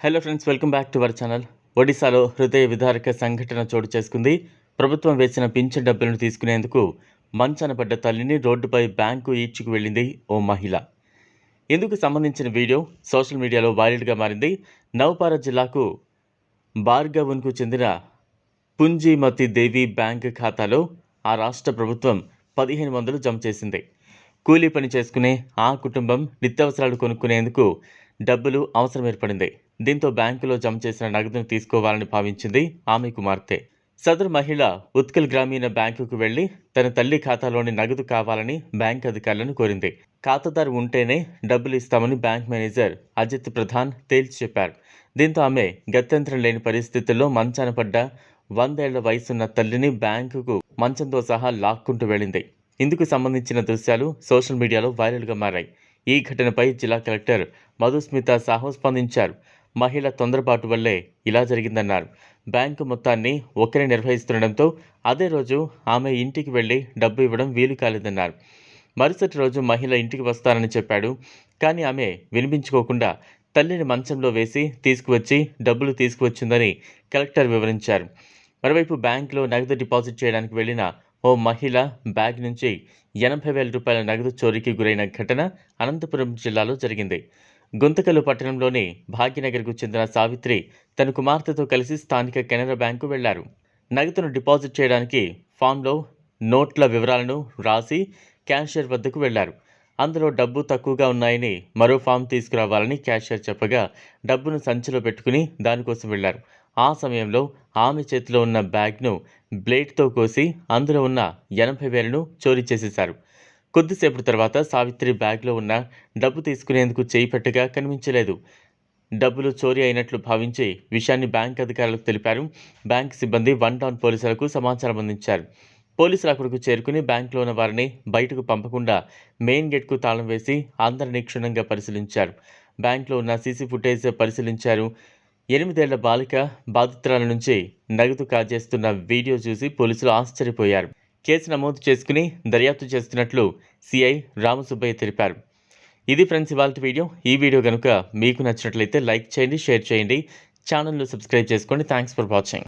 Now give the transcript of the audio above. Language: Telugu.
Hello friends welcome back to our channel ఒడిశాలో హృదయ విదారక సంఘటన చోటు చేసుకుంది. ప్రభుత్వం వేసిన పింఛన్ డబ్బులను తీసుకునేందుకు మంచాన పడ్డ తల్లిని రోడ్డుపై బ్యాంకు ఈడ్చుకు వెళ్ళింది ఓ మహిళ. ఇందుకు సంబంధించిన వీడియో సోషల్ మీడియాలో వైరల్గా మారింది. నవపార జిల్లాకు భార్గవన్కు చెందిన పుంజీమతి దేవి బ్యాంక్ ఖాతాలో ఆ రాష్ట్ర ప్రభుత్వం పదిహేను వందలు జమ చేసింది. కూలీ పని చేసుకునే ఆ కుటుంబం నిత్యావసరాలు కొనుక్కునేందుకు డబ్బులు అవసరం ఏర్పడింది దీంతో బ్యాంకులో జమ చేసిన నగదును తీసుకోవాలని భావించింది ఆమె కుమార్తె. సదరు మహిళ ఉత్కల్ గ్రామీణ బ్యాంకుకు వెళ్ళి తన తల్లి ఖాతాలోని నగదు కావాలని బ్యాంక్ అధికారులను కోరింది. ఖాతాదారు ఉంటేనే డబ్బులు ఇస్తామని బ్యాంక్ మేనేజర్ అజిత్ ప్రధాన్ తేల్చి చెప్పారు. దీంతో ఆమె గత్యంతరం లేని పరిస్థితుల్లో మంచాన పడ్డ వందేళ్ళ వయసున్న తల్లిని బ్యాంకుకు మంచంతో సహా లాక్కుంటూ వెళ్ళింది. ఇందుకు సంబంధించిన దృశ్యాలు సోషల్ మీడియాలో వైరల్గా మారాయి. ఈ ఘటనపై జిల్లా కలెక్టర్ మధుస్మిత సాహో స్పందించారు. మహిళ తొందరపాటు వల్లే ఇలా జరిగిందన్నారు. బ్యాంకు మొత్తాన్ని ఒకరే నిర్వహిస్తుండటంతో అదే రోజు ఆమె ఇంటికి వెళ్ళి డబ్బు ఇవ్వడం వీలు కాలేదన్నారు. మరుసటి రోజు మహిళ ఇంటికి వస్తానని చెప్పాడు. కానీ ఆమె వినిపించుకోకుండా తల్లిని మంచంలో వేసి తీసుకువచ్చి డబ్బులు తీసుకువచ్చిందని కలెక్టర్ వివరించారు. మరోవైపు బ్యాంకులో నగదు డిపాజిట్ చేయడానికి వెళ్ళిన ఓ మహిళ బ్యాగ్ నుంచి ఎనభై వేల రూపాయల నగదు చోరీకి గురైన ఘటన అనంతపురం జిల్లాలో జరిగింది. గుంతకల్లు పట్టణంలోని భాగ్యనగర్కు చెందిన సావిత్రి తన కుమార్తెతో కలిసి స్థానిక కెనరా బ్యాంకు వెళ్ళారు. నగదును డిపాజిట్ చేయడానికి ఫామ్లో నోట్ల వివరాలను రాసి క్యాషియర్ వద్దకు వెళ్ళారు. అందులో డబ్బు తక్కువగా ఉన్నాయని మరో ఫామ్ తీసుకురావాలని క్యాషియర్ చెప్పగా డబ్బును సంచిలో పెట్టుకుని దానికోసం వెళ్ళారు ఆ సమయంలో ఆమె చేతిలో ఉన్న బ్యాగ్ను బ్లేడ్తో కోసి అందులో ఉన్న ఎనభై వేలను చోరీ చేసేశారు. కొద్దిసేపు తర్వాత సావిత్రి బ్యాగ్లో ఉన్న డబ్బు తీసుకునేందుకు చేయి పెట్టగా కనిపించలేదు. డబ్బులు చోరీ అయినట్లు భావించి విషయాన్ని బ్యాంక్ అధికారులకు తెలిపారు. బ్యాంక్ సిబ్బంది వన్ టౌన్ పోలీసులకు సమాచారం అందించారు. పోలీసులు అక్కడకు చేరుకుని బ్యాంకులో ఉన్న వారిని బయటకు పంపకుండా మెయిన్ గేట్కు తాళం వేసి అందరినీ క్షుణ్ణంగా పరిశీలించారు. బ్యాంకులో ఉన్న సీసీ ఫుటేజ్ పరిశీలించారు. ఎనిమిదేళ్ళ బాలిక బాధితురాల నుంచి నగదు కాజేస్తున్న వీడియో చూసి పోలీసులు ఆశ్చర్యపోయారు. కేసు నమోదు చేసుకుని దర్యాప్తు చేస్తున్నట్లు సిఐ రామసుబ్బయ్య తెలిపారు. ఇది ఫ్రెండ్స్ ఇవాళ వీడియో. ఈ వీడియో కనుక మీకు నచ్చినట్లయితే లైక్ చేయండి షేర్ చేయండి. ఛానల్ను సబ్స్క్రైబ్ చేసుకోండి. Thanks for watching.